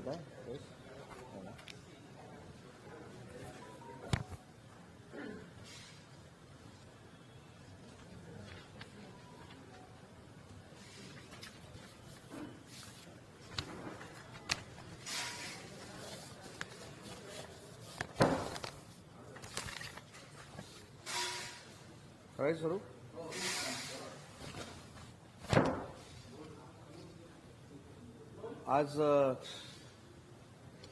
घेता करायचं स्वरूप आज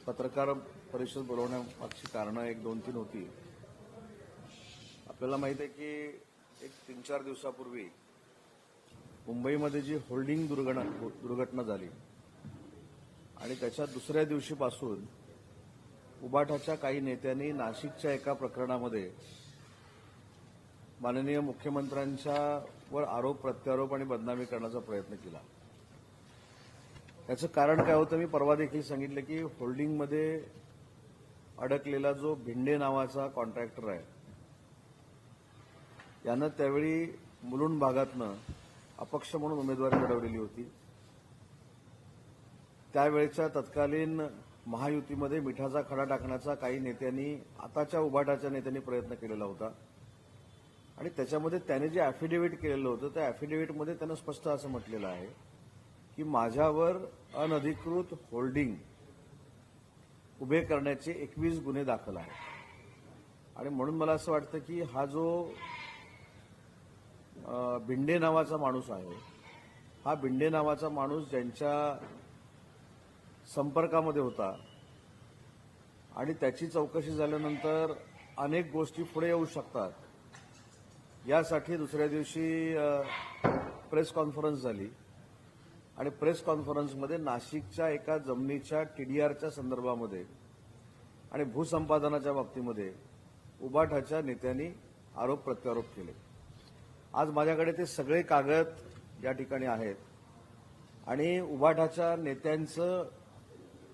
पत्रकार परिषद बोलवण्यामागची कारणं एक दोन तीन होती. आपल्याला माहीत आहे की एक तीन चार दिवसापूर्वी मुंबईमध्ये जी होल्डिंग दुर्घटना दुर्घटना झाली आणि त्याच्या दुसऱ्या दिवशीपासून उबाठाच्या काही नेत्यांनी नाशिकच्या एका प्रकरणामध्ये माननीय मुख्यमंत्र्यांच्या वर आरोप प्रत्यारोप आणि बदनामी करण्याचा प्रयत्न केला. त्याचं कारण काय होतं मी परवा देखील सांगितलं की होल्डिंगमध्ये अडकलेला जो भिंडे नावाचा कॉन्ट्रॅक्टर आहे यानं त्यावेळी मुलुंड भागातनं अपक्ष म्हणून उमेदवारी लढवलेली होती. त्यावेळेच्या तत्कालीन महायुतीमध्ये मिठाचा खडा टाकण्याचा काही नेत्यांनी आताच्या उभाटाच्या नेत्यांनी प्रयत्न केलेला होता. आणि त्याच्यामध्ये त्याने जे अॅफिडेव्हिट केलेलं होतं त्या अॅफिडेव्हिटमध्ये त्यानं स्पष्ट असं म्हटलेलं आहे की माझ्यावर अनधिकृत होल्डिंग उभे करण्याचे एकवीस गुन्हे दाखल आहेत. आणि म्हणून मला असं वाटतं की हा जो भिंडे नावाचा माणूस आहे हा भिंडे नावाचा माणूस ज्यांच्या संपर्कामध्ये होता आणि त्याची चौकशी झाल्यानंतर अनेक गोष्टी पुढे येऊ शकतात. यासाठी दुसऱ्या दिवशी प्रेस कॉन्फरन्स झाली. आणि प्रेस कॉन्फरन्समध्ये नाशिकच्या एका जमिनीच्या टीडीआरच्या संदर्भामध्ये आणि भूसंपादनाच्या बाबतीमध्ये उबाठाच्या नेत्यांनी आरोप प्रत्यारोप केले. आज माझ्याकडे ते सगळे कागद या ठिकाणी आहेत. आणि उबाठाच्या नेत्यांचं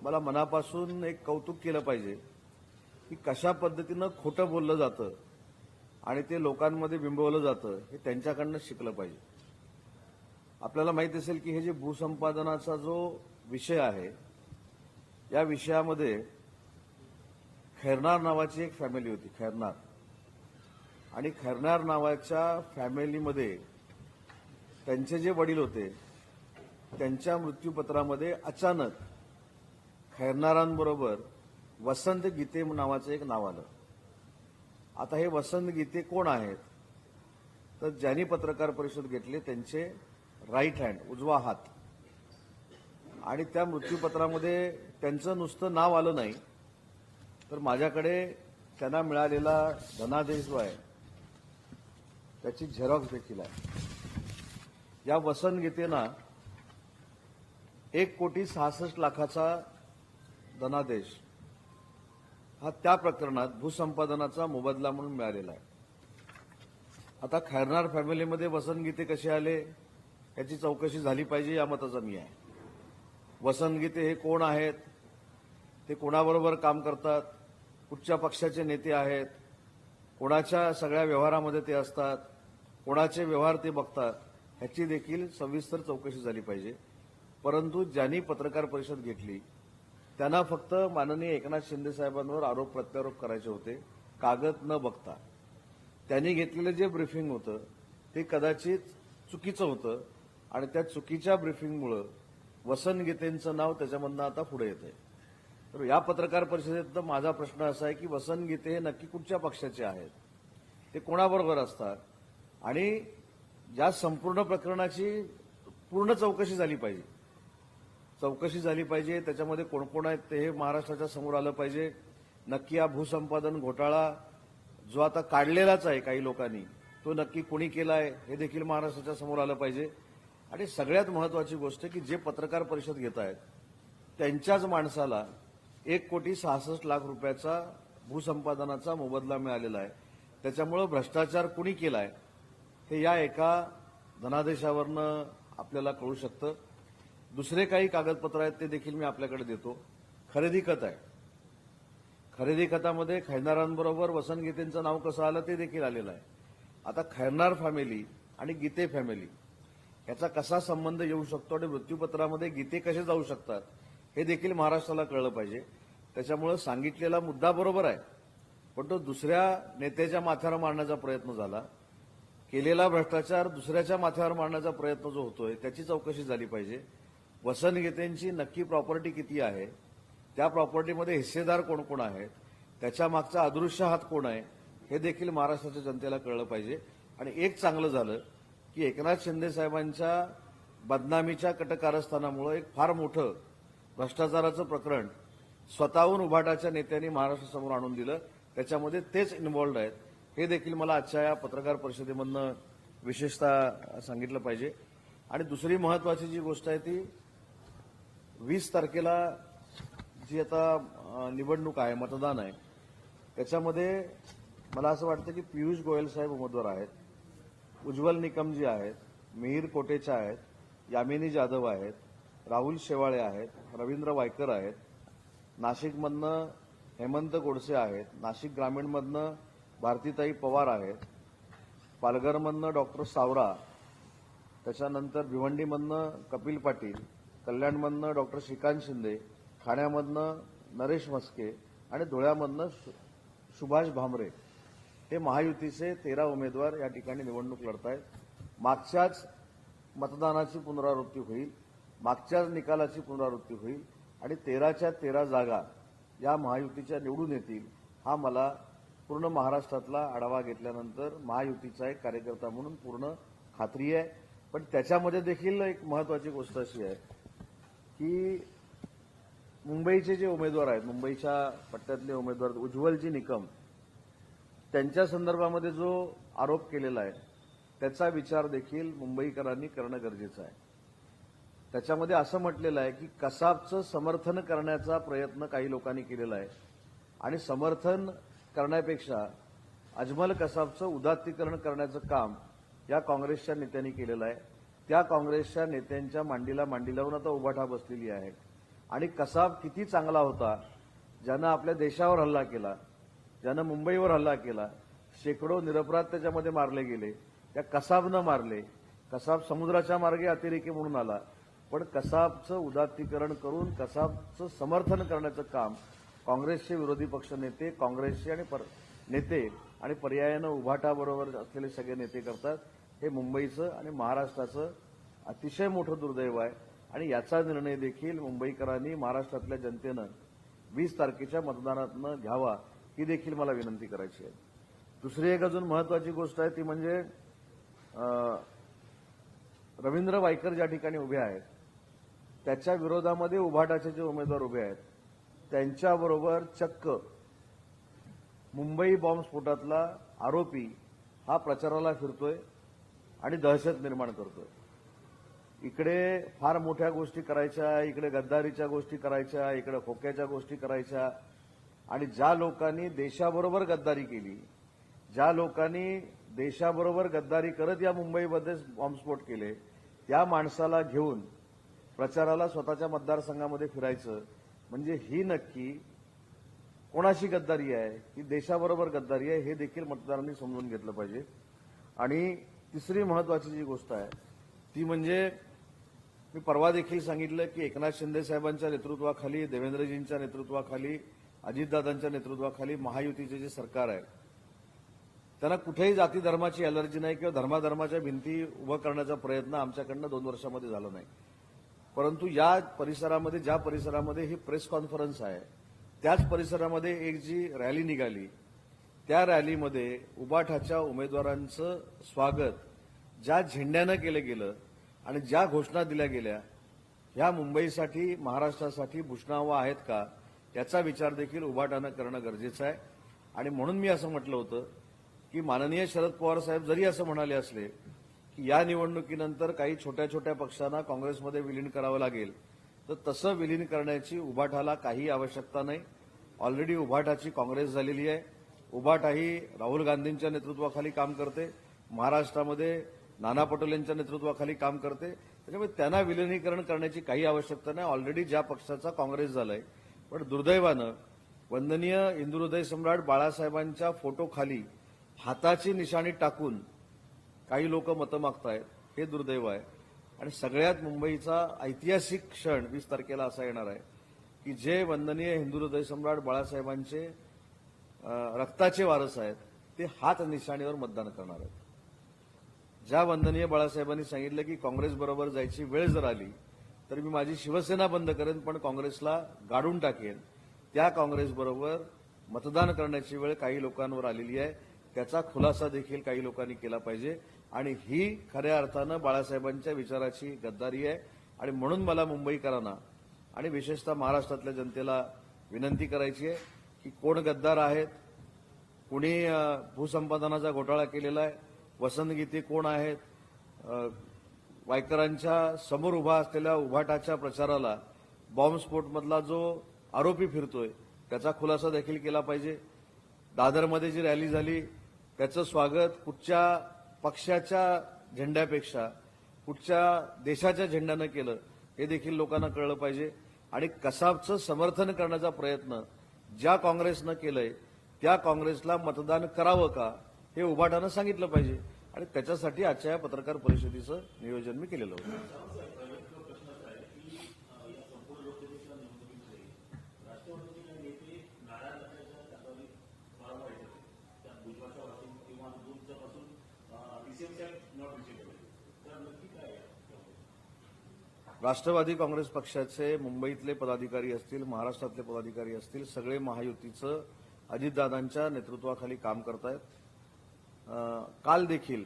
मला मनापासून एक कौतुक केलं पाहिजे की कशा पद्धतीनं खोटं बोललं जातं आणि ते लोकांमध्ये बिंबवलं जातं हे त्यांच्याकडनं शिकलं पाहिजे. आपल्याला माहीत असेल की हे जे भूसंपादनाचा जो विषय आहे या विषयामध्ये खैरनार नावाची एक फॅमिली होती खैरनार. आणि खैरनार नावाच्या फॅमिलीमध्ये त्यांचे जे वडील होते त्यांच्या मृत्यूपत्रामध्ये अचानक खैरनारांबरोबर वसंत गीते नावाचं एक नाव आलं. आता हे वसंत गीते कोण आहेत? तर ज्यांनी पत्रकार परिषद घेतली त्यांचे राईट हँड उजवा हात. आणि त्या मृत्यूपत्रामध्ये त्यांचं नुसतं नाव आलं नाही तर माझ्याकडे त्यांना मिळालेला धनादेश जो आहे त्याची झेरॉक्स देखील आहे. या वसन गीतेना एक कोटी सहासष्ट लाखाचा धनादेश हा त्या प्रकरणात भूसंपादनाचा मोबदला म्हणून मिळालेला आहे. आता खैरनार फॅमिलीमध्ये वसंत गीते कसे आले? याची चौकशी झाली पाहिजे या मताचा मी आहे. वसंत गीते हे कोण आहेत? ते कोणाबरोबर काम करतात? कुठच्या पक्षाचे नेते आहेत? कोणाच्या सगळ्या व्यवहारामध्ये ते असतात? कोणाचे व्यवहार ते बघतात? ह्याची देखील सविस्तर चौकशी झाली पाहिजे. परंतु ज्यांनी पत्रकार परिषद घेतली त्यांना फक्त माननीय एकनाथ शिंदे साहेबांवर आरोप प्रत्यारोप करायचे होते. कागद न बघता. त्यांनी घेतलेलं जे ब्रीफिंग होतं ते कदाचित चुकीचं होतं. आणि त्या चुकीच्या ब्रिफिंगमुळं वसनगीतेंचं नाव त्याच्यामधनं आता पुढे येत आहे तर या पत्रकार परिषदेत माझा प्रश्न असा आहे की वसन गीते हे नक्की कुठच्या पक्षाचे आहेत? ते कोणाबरोबर असतात? आणि या संपूर्ण प्रकरणाची पूर्ण चौकशी झाली पाहिजे. चौकशी झाली पाहिजे त्याच्यामध्ये कोण कोण आहेत ते हे महाराष्ट्राच्या समोर आलं पाहिजे. नक्की हा भूसंपादन घोटाळा जो आता काढलेलाच आहे काही लोकांनी तो नक्की कुणी केलाय हे देखील महाराष्ट्राच्या समोर आलं पाहिजे. आणि सगळ्यात महत्वाची गोष्ट की जे पत्रकार परिषद घेत आहेत त्यांच्याच माणसाला एक कोटी सहासष्ट लाख रुपयाचा भूसंपादनाचा मोबदला मिळालेला आहे. त्याच्यामुळं भ्रष्टाचार कुणी केलाय हे या एका धनादेशावरनं आपल्याला कळू शकतं. दुसरे काही कागदपत्र आहेत ते देखील मी आपल्याकडे देतो. खरेदी खत आहे. खरेदी खतामध्ये खैरनारांबरोबर वसंत गीतेंचं नाव कसं आलं ते देखील आलेलं आहे. आता खैरनार फॅमिली आणि गीते फॅमिली याचा कसा संबंध येऊ शकतो आणि मृत्यूपत्रामध्ये गीते कसे जाऊ शकतात हे देखील महाराष्ट्राला कळलं पाहिजे. त्याच्यामुळं सांगितलेला मुद्दा बरोबर आहे. पण तो दुसऱ्या नेत्याच्या माथ्यावर मारण्याचा प्रयत्न झाला. केलेला भ्रष्टाचार दुसऱ्याच्या माथ्यावर मारण्याचा प्रयत्न जो होतोय त्याची चौकशी झाली पाहिजे. वसन गीतेंची नक्की प्रॉपर्टी किती आहे त्या प्रॉपर्टीमध्ये हिस्सेदार कोण कोण आहेत त्याच्या मागचा अदृश्य हात कोण आहे हे देखील महाराष्ट्राच्या जनतेला कळलं पाहिजे. आणि एक चांगलं झालं की एकनाथ शिंदे साहेबांच्या बदनामीच्या कटकारस्थानामुळे एक फार मोठं भ्रष्टाचाराचं प्रकरण स्वतःहून उभाटाच्या नेत्यांनी महाराष्ट्रासमोर आणून दिलं. त्याच्यामध्ये तेच इन्व्हॉल्ड आहेत. हे देखील मला आजच्या या पत्रकार परिषदेमधनं विशेषतः सांगितलं पाहिजे. आणि दुसरी महत्वाची जी गोष्ट आहे ती वीस तारखेला जी आता निवडणूक आहे मतदान आहे त्याच्यामध्ये मला असं वाटतं की पियुष गोयल साहेब उमेदवार आहेत. उज्ज्वल निकम जी आहेत मिहीर कोटेचा आहेत यामिनी जाधव आहेत राहुल शेवाळे आहेत रवींद्र वायकर आहेत नाशिकमधनं हेमंत गोडसे आहेत नाशिक ग्रामीणमधनं भारतीताई पवार आहेत पालघरमधनं डॉक्टर सावरा त्याच्यानंतर भिवंडीमधनं कपिल पाटील कल्याणमधनं डॉक्टर श्रीकांत शिंदे ठाण्यामधनं नरेश म्हस्के आणि धुळ्यामधनं सु- सुभाष भामरे. हे महायुतीचे तेरा उमेदवार या ठिकाणी निवडणूक लढत आहेत मागच्याच मतदानाची पुनरावृत्ती होईल मागच्याच निकालाची पुनरावृत्ती होईल आणि तेराच्या तेरा जागा या महायुतीच्या निवडून येतील हा मला पूर्ण महाराष्ट्रातला आढावा घेतल्यानंतर महायुतीचा एक कार्यकर्ता म्हणून पूर्ण खात्री आहे. पण त्याच्यामध्ये देखील एक महत्वाची गोष्ट अशी आहे की मुंबईचे जे उमेदवार आहेत मुंबईच्या पट्ट्यातले उमेदवार उज्ज्वलजी निकम त्यांच्या संदर्भामध्ये जो आरोप केलेला आहे त्याचा विचार देखील मुंबईकरांनी करणं गरजेचं आहे. त्याच्यामध्ये असं म्हटलेलं आहे की कसाबचं समर्थन करण्याचा प्रयत्न काही लोकांनी केलेला आहे. आणि समर्थन करण्यापेक्षा अजमल कसाबचं उदात्तीकरण करण्याचं काम या काँग्रेसच्या नेत्यांनी केलेलं आहे. त्या काँग्रेसच्या नेत्यांच्या मांडीला मांडी लावून आता उभाठा बसलेली आहे. आणि कसाब किती चांगला होता ज्यानं आपल्या देशावर हल्ला केला ज्यानं मुंबईवर हल्ला केला शेकडो निरपराध त्याच्यामध्ये मारले गेले. त्या कसाबनं मारले. कसाब समुद्राच्या मार्गे अतिरेकी म्हणून आला. पण कसाबचं उदात्तीकरण करून कसाबचं समर्थन करण्याचं काम काँग्रेसचे विरोधी पक्ष नेते काँग्रेसचे आणि पर- नेते आणि पर्यायानं उभाटाबरोबर असलेले सगळे नेते करतात. हे मुंबईचं आणि महाराष्ट्राचं अतिशय मोठं दुर्दैव आहे. आणि याचा निर्णय देखील मुंबईकरांनी महाराष्ट्रातल्या जनतेनं वीस तारखेच्या मतदानातनं घ्यावा ही देखील मला विनंती करायची आहे. दुसरी एक अजून महत्वाची गोष्ट आहे ती म्हणजे रवींद्र वायकर ज्या ठिकाणी उभे आहेत त्याच्या विरोधामध्ये उभाटाचे जे उमेदवार उभे आहेत त्यांच्याबरोबर चक्क मुंबई बॉम्बस्फोटातला आरोपी हा प्रचाराला फिरतोय आणि दहशत निर्माण करतोय. इकडे फार मोठ्या गोष्टी करायच्या इकडे गद्दारीच्या गोष्टी करायच्या इकडे खोक्याच्या गोष्टी करायच्या आणि ज्या लोकांनी देशाबरोबर गद्दारी केली ज्या लोकांनी देशाबरोबर गद्दारी करत या मुंबईमध्ये बॉम्बस्फोट केले त्या माणसाला घेऊन प्रचाराला स्वतःच्या मतदारसंघामध्ये फिरायचं म्हणजे ही नक्की कोणाशी गद्दारी आहे ही देशाबरोबर गद्दारी आहे हे देखील मतदारांनी समजून घेतलं पाहिजे. आणि तिसरी महत्वाची जी गोष्ट आहे ती म्हणजे मी परवा देखील सांगितलं की एकनाथ शिंदे साहेबांच्या नेतृत्वाखाली देवेंद्रजींच्या नेतृत्वाखाली अजितदादांच्या नेतृत्वाखाली महायुतीचे जे सरकार आहे त्यांना कुठेही जाती धर्माची अलर्जी नाही किंवा धर्माधर्माच्या भिंती उभं करण्याचा प्रयत्न आमच्याकडनं दोन वर्षामध्ये झाला नाही. परंतु या परिसरामध्ये ज्या परिसरामध्ये ही प्रेस कॉन्फरन्स आहे त्याच परिसरामध्ये एक जी रॅली निघाली त्या रॅलीमध्ये उबाठाच्या उमेदवारांचं स्वागत ज्या झेंड्यानं केलं गेलं आणि ज्या घोषणा दिल्या गेल्या ह्या मुंबईसाठी महाराष्ट्रासाठी भूषणावा आहेत का? त्याचा विचार देखील उभाटानं करणं गरजेचं आहे. आणि म्हणून मी असं म्हटलं होतं की माननीय शरद पवार साहेब जरी असं म्हणाले असले की या निवडणुकीनंतर काही छोट्या छोट्या पक्षांना काँग्रेसमध्ये विलीन करावं लागेल तर तसं विलीन करण्याची उभाटाला काही आवश्यकता नाही. ऑलरेडी उभाटाची काँग्रेस झालेली आहे. उभाटाही राहुल गांधींच्या नेतृत्वाखाली काम करते. महाराष्ट्रामध्ये नाना पटोलेंच्या नेतृत्वाखाली काम करते. त्याच्यामुळे त्यांना विलिनीकरण करण्याची काही आवश्यकता नाही. ऑलरेडी ज्या पक्षाचा काँग्रेस झालाय पण दुर्दैवानं वंदनीय इंदुहृदय सम्राट बाळासाहेबांच्या फोटोखाली हाताची निशाणी टाकून काही लोक मतं मागतायत. हे दुर्दैव आहे. आणि सगळ्यात मुंबईचा ऐतिहासिक क्षण वीस तारखेला असा येणार आहे की जे वंदनीय हिंदुहृदय सम्राट बाळासाहेबांचे रक्ताचे वारस आहेत ते हात निशाणीवर मतदान करणार आहेत. ज्या वंदनीय बाळासाहेबांनी सांगितलं की काँग्रेस बरोबर जायची वेळ जर आली तर मी माझी शिवसेना बंद करेन पण काँग्रेसला गाडून टाकेन. त्या काँग्रेसबरोबर मतदान करण्याची वेळ काही लोकांवर आलेली आहे. त्याचा खुलासा देखील काही लोकांनी केला पाहिजे. आणि ही खऱ्या अर्थानं बाळासाहेबांच्या विचाराची गद्दारी आहे. आणि म्हणून मला मुंबईकरांना आणि विशेषतः महाराष्ट्रातल्या जनतेला विनंती करायची आहे की कोण गद्दार आहेत कुणी भूसंपादनाचा घोटाळा केलेला आहे वसंतगीते कोण आहेत वायकरांच्या समोर उभा असलेल्या उभाटाच्या प्रचाराला बॉम्बस्फोटमधला जो आरोपी फिरतोय त्याचा खुलासा देखील केला पाहिजे. दादरमध्ये जी रॅली झाली त्याचं स्वागत कुठच्या पक्षाच्या झेंड्यापेक्षा कुठच्या देशाच्या झेंड्यानं केलं हे देखील लोकांना कळलं पाहिजे. आणि कसाबचं समर्थन करण्याचा प्रयत्न ज्या काँग्रेसनं केलंय त्या काँग्रेसला मतदान करावं का हे उभाटानं सांगितलं पाहिजे. आणि त्याच्यासाठी आजच्या या पत्रकार परिषदेचं नियोजन मी केलेलं होतं. राष्ट्रवादी काँग्रेस पक्षाचे मुंबईतले पदाधिकारी असतील महाराष्ट्रातले पदाधिकारी असतील सगळे महायुतीचं अजितदादांच्या नेतृत्वाखाली काम करतायत. काल देखील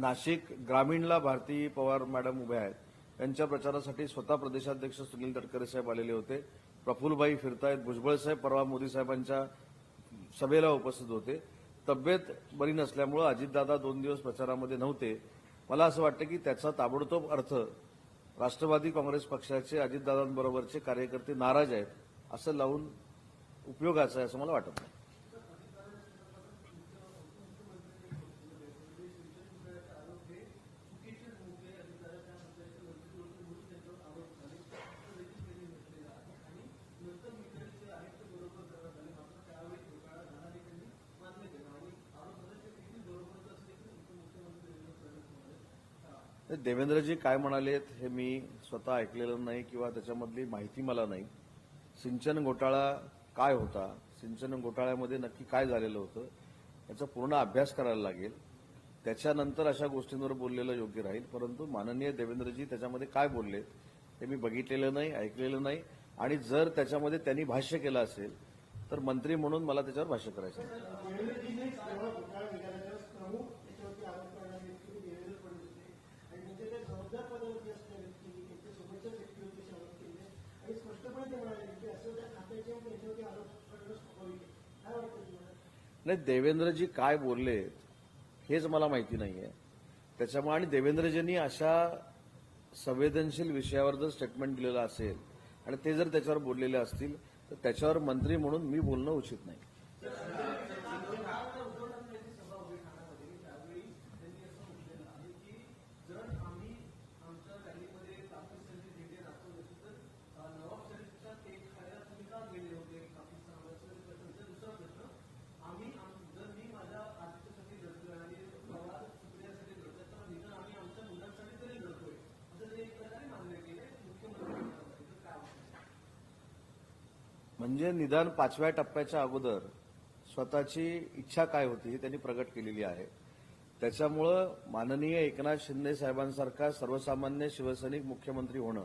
नाशिक ग्रामीणला भारती पवार मॅडम उभ्या आहेत. त्यांच्या प्रचारासाठी स्वतः प्रदेशाध्यक्ष सुनील तटकरे साहेब आलेले होते. प्रफुल्लबाई फिरतायत भुजबळ साहेब परवा मोदी साहेबांच्या सभेला उपस्थित होते. तब्येत बरी नसल्यामुळं अजितदादा दोन दिवस प्रचारामध्ये नव्हते. मला असं वाटतं की त्याचा ताबडतोब अर्थ राष्ट्रवादी काँग्रेस पक्षाचे अजितदादांबरोबरचे कार्यकर्ते नाराज आहेत असं लावून उपयोगाचं आहे असं मला वाटत नाही. देवेंद्रजी काय म्हणालेत हे मी स्वतः ऐकलेलं नाही किंवा त्याच्यामधली माहिती मला नाही. सिंचन घोटाळा काय होता? सिंचन घोटाळ्यामध्ये नक्की काय झालेलं होतं? याचा पूर्ण अभ्यास करायला लागेल. त्याच्यानंतर अशा गोष्टींवर बोललेलं योग्य राहील. परंतु माननीय देवेंद्रजी त्याच्यामध्ये काय बोललेत हे मी बघितलेलं नाही ऐकलेलं नाही. आणि जर त्याच्यामध्ये त्यांनी भाष्य केलं असेल तर मंत्री म्हणून मला त्याच्यावर भाष्य करायचं नाही देवेंद्रजी काय बोलले हेच मला माहिती नाहीये. त्याच्यामुळे आणि देवेंद्रजींनी अशा संवेदनशील विषयावर जर स्टेटमेंट दिलेलं असेल आणि ते जर त्याच्यावर बोललेले असतील तर त्याच्यावर मंत्री म्हणून मी बोलणं उचित नाही. म्हणजे निदान पाचव्या टप्प्याच्या अगोदर स्वतःची इच्छा काय होती हे त्यांनी प्रगट केलेली आहे. त्याच्यामुळं माननीय एकनाथ शिंदे साहेबांसारखा सर्वसामान्य शिवसैनिक मुख्यमंत्री होणं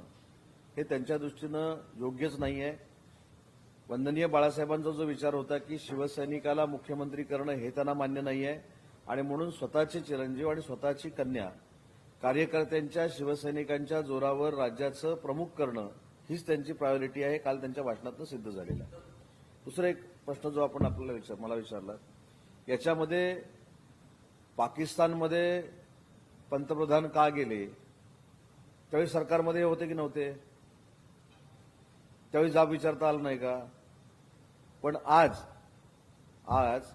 हे त्यांच्या दृष्टीनं योग्यच नाही आहे वंदनीय बाळासाहेबांचा जो विचार होता की शिवसैनिकाला मुख्यमंत्री करणं हे त्यांना मान्य नाही आहे आणि म्हणून स्वतःचे चिरंजीव आणि स्वतःची कन्या कार्यकर्त्यांच्या शिवसैनिकांच्या जोरावर राज्याचं प्रमुख करणं हीच त्यांची प्रायोरिटी आहे. काल त्यांच्या भाषणातून सिद्ध झालेलं आहे. दुसरा एक प्रश्न जो आपण आपल्याला विचार मला विचारला याच्यामध्ये पाकिस्तानमध्ये पंतप्रधान का गेले? त्यावेळी सरकारमध्ये होते की नव्हते? त्यावेळी जाब विचारता आला नाही का? पण आज आज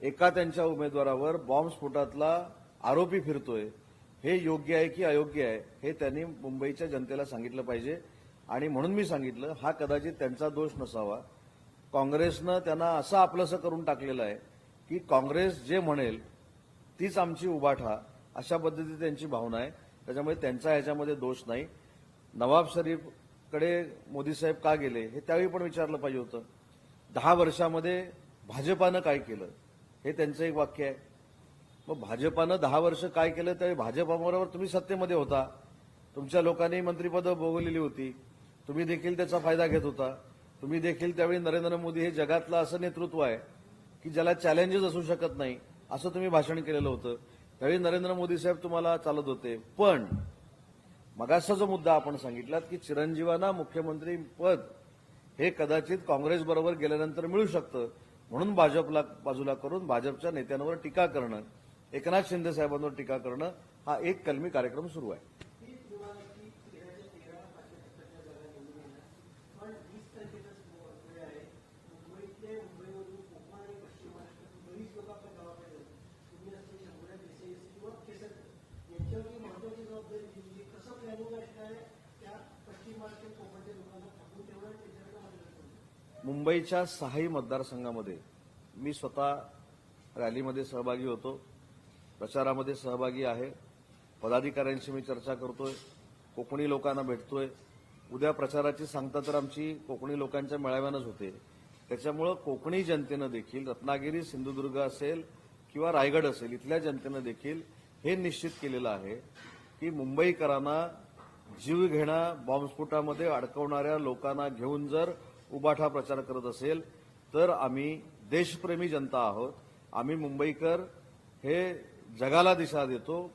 एका त्यांच्या उमेदवारावर बॉम्बस्फोटातला आरोपी फिरतोय. हे योग्य आहे की अयोग्य आहे हे त्यांनी मुंबईच्या जनतेला सांगितलं पाहिजे. आणि म्हणून मी सांगितलं हा कदाचित त्यांचा दोष नसावा. काँग्रेसनं त्यांना असं आपलंसं करून टाकलेलं आहे की काँग्रेस जे म्हणेल तीच आमची उभाठा अशा पद्धतीची त्यांची भावना आहे. त्याच्यामुळे त्यांचा ह्याच्यामध्ये दोष नाही. नवाब शरीफकडे मोदी साहेब का गेले हे त्यावेळी पण विचारलं पाहिजे होतं. दहा वर्षामध्ये भाजपानं काय केलं हे त्यांचं एक वाक्य आहे. मग भाजपानं दहा वर्ष काय केलं त्यावेळी भाजपाबरोबर तुम्ही सत्तेमध्ये होता. तुमच्या लोकांनी मंत्रिपदं भोगवलेली होती. तुम्ही देखील त्याचा फायदा घेत होता. तुम्ही देखील त्यावेळी नरेंद्र मोदी हे जगातलं असं नेतृत्व आहे की ज्याला चॅलेंजेस असू शकत नाही असं तुम्ही भाषण केलेलं होतं. त्यावेळी नरेंद्र मोदी साहेब तुम्हाला चालत होते. पण मगाचा जो मुद्दा आपण सांगितलात की चिरंजीवांना मुख्यमंत्री पद हे कदाचित काँग्रेसबरोबर गेल्यानंतर मिळू शकतं म्हणून भाजपला बाजूला करून भाजपच्या नेत्यांवर टीका करणं एकनाथ शिंदे साहेबांवर टीका करणं हा एक कलमी कार्यक्रम सुरू आहे. मुंबईच्या सहाही मतदारसंघामध्ये मी स्वतः रॅलीमध्ये सहभागी होतो. प्रचारामध्ये सहभागी आहे. पदाधिकाऱ्यांशी मी चर्चा करतोय. कोकणी लोकांना भेटतोय. उद्या प्रचाराची सांगता तर आमची कोकणी लोकांच्या मेळाव्यानंच होते. त्याच्यामुळं कोकणी जनतेनं देखील रत्नागिरी सिंधुदुर्ग असेल किंवा रायगड असेल इथल्या जनतेनं देखील हे निश्चित केलेलं आहे की मुंबईकरांना जीव घेणा बॉम्बस्फोटामध्ये अडकवणाऱ्या लोकांना घेऊन जर उबाठा प्रचार करत असेल तर आम्ही देशप्रेमी जनता आहोत. आम्ही मुंबईकर हे जगाला दिशा देतो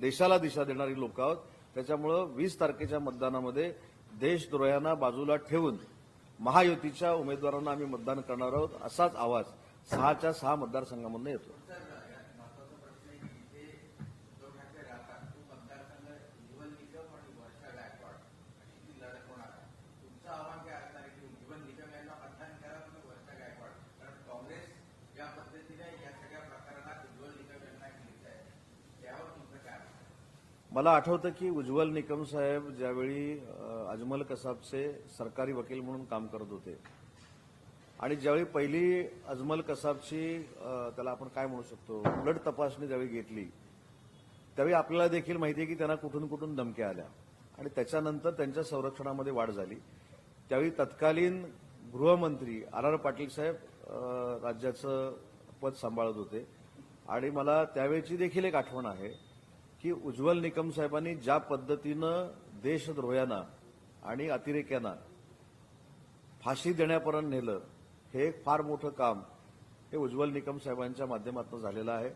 देशाला दिशा देणारी लोक आहोत. त्याच्यामुळं वीस तारखेच्या मतदानामध्ये देशद्रोह्यांना बाजूला ठेवून महायुतीच्या उमेदवारांना आम्ही मतदान करणार आहोत असाच आवाज सहाच्या सहा मतदारसंघामधून येतो मला आठवतं की उज्ज्वल निकम साहेब ज्यावेळी अजमल कसाबचे सरकारी वकील म्हणून काम करत होते. आणि ज्यावेळी पहिली अजमल कसाबची त्याला आपण काय म्हणू शकतो उलट तपासणी ज्यावेळी घेतली त्यावेळी आपल्याला देखील माहिती आहे की त्यांना कुठून कुठून धमक्या आल्या. आणि त्याच्यानंतर त्यांच्या संरक्षणामध्ये वाढ झाली. त्यावेळी तत्कालीन गृहमंत्री आर आर पाटील साहेब राज्याचं पद सांभाळत होते. आणि मला त्यावेळची देखील एक आठवण आहे. की उज्ज्वल निकम साहेबांनी ज्या पद्धतीनं देशद्रोह्यांना आणि अतिरेक्यांना फाशी देण्यापर्यंत नेलं हे एक फार मोठं काम हे उज्ज्वल निकम साहेबांच्या माध्यमातून झालेलं आहे.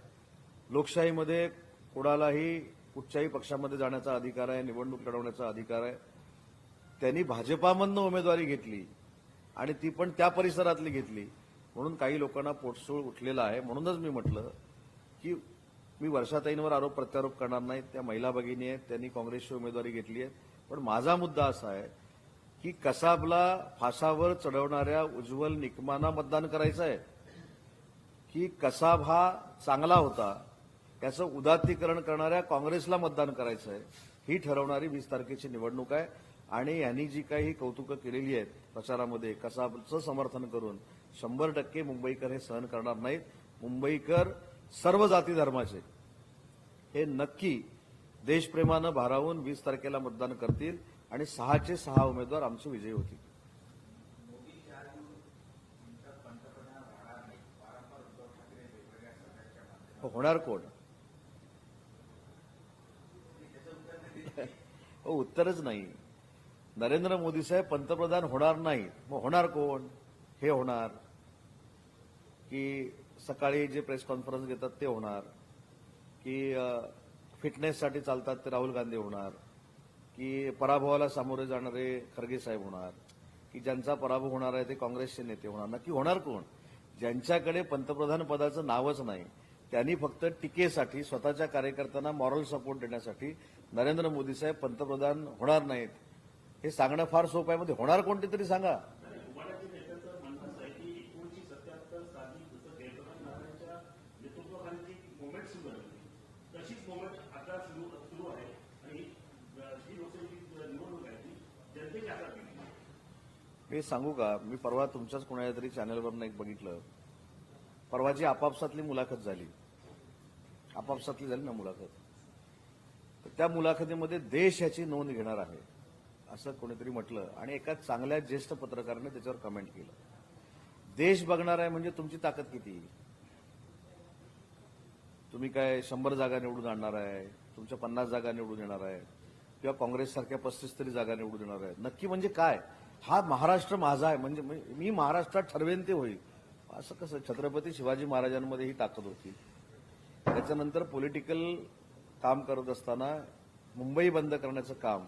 लोकशाहीमध्ये कोणालाही कुठच्याही पक्षामध्ये जाण्याचा अधिकार आहे निवडणूक लढवण्याचा अधिकार आहे. त्यांनी भाजपामधनं उमेदवारी घेतली आणि ती पण त्या परिसरातली घेतली. म्हणून काही लोकांना पोटसूळ उठलेला आहे. म्हणूनच मी म्हटलं की मी वर्षाताईंवर आरोप प्रत्यारोप करणार नाही. त्या महिला भगिनी आहेत त्यांनी काँग्रेसची उमेदवारी घेतली आहे. पण माझा मुद्दा असा आहे की कसाबला फासावर चढवणाऱ्या उज्ज्वल निकमांना मतदान करायचं आहे? की कसाब हा चांगला होता त्याचं उदात्तीकरण करणाऱ्या काँग्रेसला मतदान करायचं आहे? ही ठरवणारी वीस तारखेची निवडणूक आहे. आणि यांनी जी काही कौतुकं केलेली आहेत प्रचारामध्ये कसाबचं समर्थन करून शंभर टक्के मुंबईकर हे सहन करणार नाहीत. मुंबईकर सर्व जाती धर्माचे. हे नक्की देशप्रेमानं भारावून वीस तारखेला मतदान करतील आणि सहाचे सहा उमेदवार आमचे विजयी होतील. हो, होणार कोण? हो उत्तरच नाही. नरेंद्र मोदी साहेब पंतप्रधान होणार नाही मग होणार कोण? हे होणार. की सकाळी जे प्रेस कॉन्फरन्स घेतात ते होणार की फिटनेससाठी चालतात ते राहुल गांधी होणार की पराभवाला सामोरे जाणारे खरगे साहेब होणार की ज्यांचा पराभव होणार आहे ते काँग्रेसचे नेते होणार. नक्की होणार कोण? ज्यांच्याकडे पंतप्रधान पदाचं नावच नाही त्यांनी फक्त टीकेसाठी स्वतःच्या कार्यकर्त्यांना मॉरल सपोर्ट देण्यासाठी नरेंद्र मोदी साहेब पंतप्रधान होणार नाहीत. हे सांगणं फार सोपं आहे मध्ये होणार कोणते तरी सांगा. हे सांगू का? मी परवा तुमच्याच कोणाच्या तरी चॅनलवरनं एक बघितलं. परवाची आपापसातली मुलाखत झाली. आपापसातली झाली ना मुलाखत. तर त्या मुलाखतीमध्ये देश याची नोंद घेणार आहे असं कोणीतरी म्हटलं आणि एका चांगल्या ज्येष्ठ पत्रकाराने त्याच्यावर कमेंट केलं. देश बघणार आहे म्हणजे तुमची ताकद किती? तुम्ही काय शंभर जागा निवडून आणणार आहे तुमच्या पन्नास जागा निवडून येणार आहे किंवा काँग्रेससारख्या पस्तीस तरी जागा निवडून येणार आहे. नक्की म्हणजे काय? हा महाराष्ट्र माझा आहे. म्हणजे मी- महाराष्ट्रात ठरवेन ते होईल. असं कसं छत्रपती शिवाजी महाराजांमध्ये ही ताकद होती. त्याच्यानंतर पॉलिटिकल काम करत असताना मुंबई बंद करण्याचं काम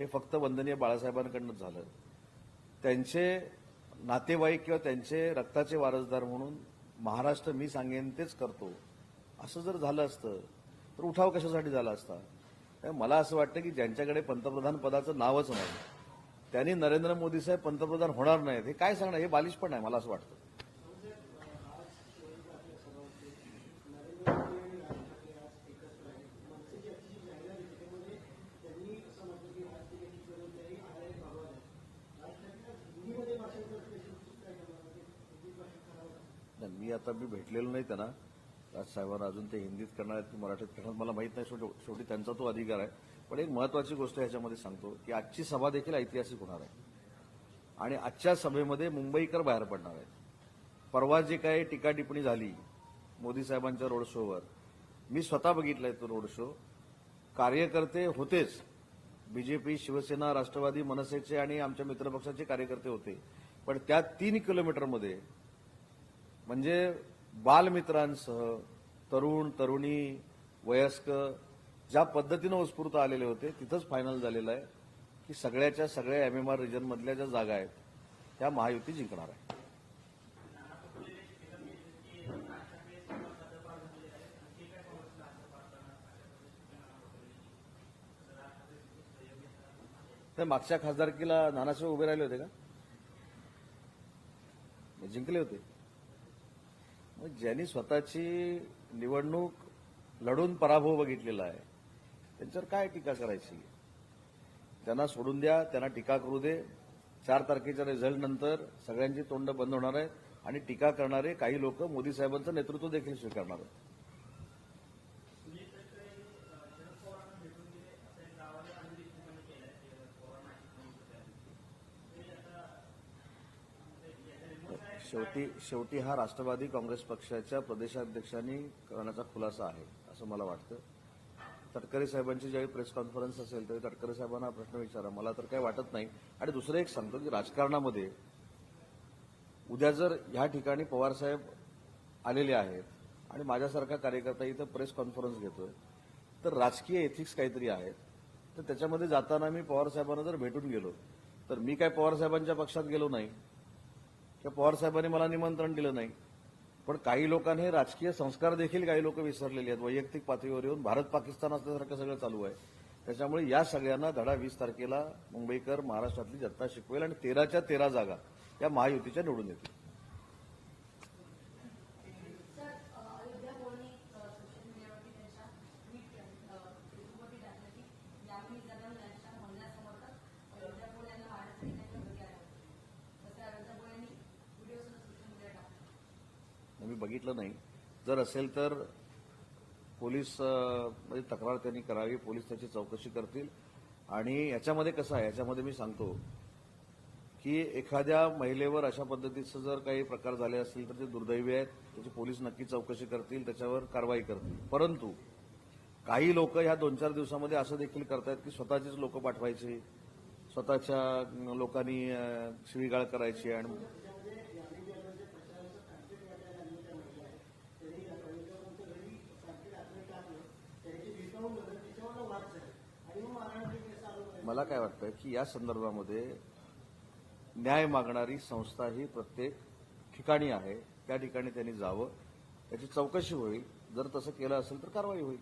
हे फक्त वंदनीय बाळासाहेबांकडनं झालं. त्यांचे नातेवाईक किंवा त्यांचे रक्ताचे वारसदार म्हणून महाराष्ट्र मी सांगेन तेच करतो. असं जर झालं असतं तर उठाव कशासाठी झाला असता? मला असं वाटतं की ज्यांच्याकडे पंतप्रधान पदाचं नावच नाही त्यांनी नरेंद्र मोदी साहेब पंतप्रधान होणार नाहीत. हे काय सांगणार? हे बालिश पण आहे मला असं वाटतं. मी आता मी भेटलेलो नाही त्यांना. राजसाहेबांना अजून ते हिंदीत करणार आहेत की मराठीत करणार मला माहीत नाही शेवटी त्यांचा तो अधिकार आहे. पण एक महत्वाची गोष्ट याच्यामध्ये सांगतो की आजची सभा देखील ऐतिहासिक होणार आहे. आणि आजच्या सभेमध्ये मुंबईकर बाहेर पडणार आहेत. परवा जे काही टीका टिप्पणी झाली मोदी साहेबांच्या रोड शोवर मी स्वतः बघितलाय तो रोड शो. कार्यकर्ते होतेच. बीजेपी शिवसेना राष्ट्रवादी मनसेचे आणि आमच्या मित्रपक्षाचे कार्यकर्ते होते. पण त्या तीन किलोमीटरमध्ये म्हणजे बालमित्रांसह तरुण तरुणी वयस्क ज्या पद्धतीनं उत्स्फूर्त आलेले होते तिथंच फायनल झालेलं आहे की सगळ्याच्या सगळ्या एम एम आर रिजनमधल्या ज्या जागा आहेत त्या महायुती जिंकणार आहे. त्या मागच्या खासदारकीला नानासाहेब उभे राहिले होते का? म्हणजे जिंकले होते. मग ज्यांनी स्वतःची निवडणूक लढून पराभव बघितलेला आहे त्यांच्यावर काय टीका करायची? त्यांना सोडून द्या त्यांना टीका करू दे. चार तारखेच्या रिझल्ट नंतर सगळ्यांची तोंड बंद होणार आहेत आणि टीका करणारे काही लोक मोदी साहेबांचं नेतृत्व देखील स्वीकारणार आहेत. शेवटी शेवटी हा राष्ट्रवादी काँग्रेस पक्षाच्या प्रदेशाध्यक्षांनी करण्याचा खुलासा आहे असं मला वाटतं. तटकरे साहेबांची ज्यावेळी प्रेस कॉन्फरन्स असेल त्यावेळी तटकरे साहेबांना हा प्रश्न विचारा. मला तर काही वाटत नाही. आणि दुसरं एक सांगतो की राजकारणामध्ये उद्या जर ह्या ठिकाणी पवार साहेब आलेले आहेत आणि माझ्यासारखा कार्यकर्ता इथं प्रेस कॉन्फरन्स घेतोय तर राजकीय एथिक्स काहीतरी आहेत. तर त्याच्यामध्ये जाताना मी पवार साहेबांना जर भेटून गेलो तर मी काय पवार साहेबांच्या पक्षात गेलो नाही? किंवा पवार साहेबांनी मला निमंत्रण दिलं नाही? पण काही लोकांनी हे राजकीय संस्कार देखील काही लोक विसरलेले आहेत. वैयक्तिक पातळीवर येऊन भारत पाकिस्तान असल्यासारखं सगळं चालू आहे. त्याच्यामुळे या सगळ्यांना धडा वीस तारखेला मुंबईकर महाराष्ट्रातली जनता शिकवेल आणि तेराच्या तेरा जागा या महायुतीच्या निवडून येतील सर अ, अयोध्या बोलणी सोशल मीडियावरती त्यांच्या ट्विट फेसबुकवरती टाकलं की यामिनी कदम यांच्या महिला समर्थक अयोध्या बोल यांना मारण्यासाठी त्यांच्या घरी आले होते तसं अयोध्या बोल यांनी व्हिडिओ सुद्धा सोशल मीडियावर टाकला मी बघितलं नाही. जर असेल तर पोलीस म्हणजे तक्रार त्यांनी करावी पोलीस त्याची चौकशी करतील. आणि याच्यामध्ये कसं आहे याच्यामध्ये मी सांगतो की एखाद्या महिलेवर अशा पद्धतीचं जर काही प्रकार झाले असतील तर ते दुर्दैवी आहेत. त्याची पोलीस नक्की चौकशी करतील त्याच्यावर कारवाई करतील. परंतु काही लोक ह्या दोन चार दिवसामध्ये असं देखील करतायत की स्वतःचीच लोक पाठवायची. स्वतःच्या लोकांनी शिवीगाळ करायची आणि मला काय वाटतं की या संदर्भामध्ये न्याय मागणारी संस्था ही प्रत्येक ठिकाणी आहे. त्या ठिकाणी त्यांनी जावं. त्याची चौकशी होईल. जर तसं केलं असेल तर कारवाई होईल.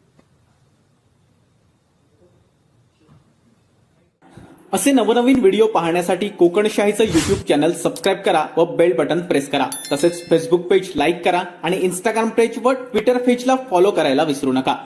असे नवनवीन व्हिडिओ पाहण्यासाठी कोकणशाहीचं युट्यूब चॅनल सबस्क्राईब करा व बेल बटन प्रेस करा. तसेच फेसबुक पेज लाईक करा आणि इंस्टाग्राम पेज व ट्विटर पेजला फॉलो करायला विसरू नका.